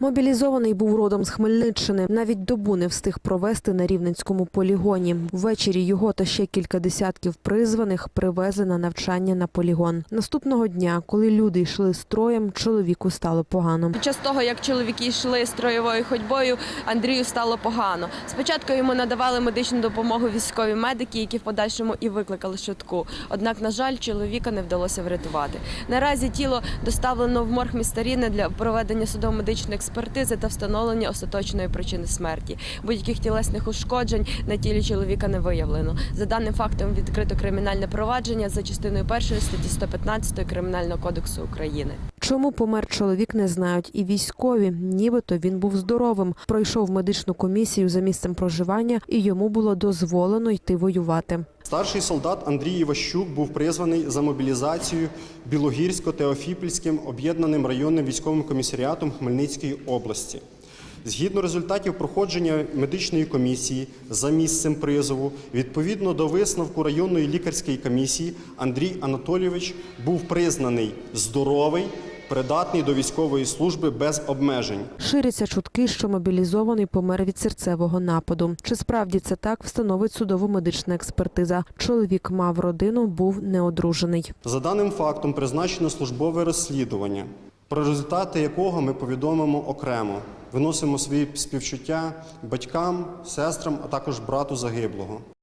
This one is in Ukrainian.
Мобілізований був родом з Хмельниччини. Навіть добу не встиг провести на рівненському полігоні. Ввечері його та ще кілька десятків призваних привезли на навчання на полігон. Наступного дня, коли люди йшли строєм, чоловіку стало погано. Під час того, як чоловіки йшли строєвою ходьбою, Андрію стало погано. Спочатку йому надавали медичну допомогу військові медики, які в подальшому і викликали швидку. Однак, на жаль, чоловіка не вдалося врятувати. Наразі тіло доставлено в морг міста Рівне для проведення судово-медичної експертизи та встановлення остаточної причини смерті. Будь-яких тілесних ушкоджень на тілі чоловіка не виявлено. За даним фактом відкрито кримінальне провадження за частиною першої статті 115 Кримінального кодексу України. Чому помер чоловік, не знають і військові. Нібито він був здоровим, пройшов медичну комісію за місцем проживання, і йому було дозволено йти воювати. Старший солдат Андрій Іващук був призваний за мобілізацію Білогірсько-Теофіпільським об'єднаним районним військовим комісаріатом Хмельницької області. Згідно результатів проходження медичної комісії за місцем призову, відповідно до висновку районної лікарської комісії, Андрій Анатолійович був признаний здоровий, придатний до військової служби без обмежень. Ширяться чутки, що мобілізований помер від серцевого нападу. Чи справді це так, встановить судово-медична експертиза. Чоловік мав родину, був неодружений. За даним фактом призначено службове розслідування, про результати якого ми повідомимо окремо. Виносимо свої співчуття батькам, сестрам, а також брату загиблого.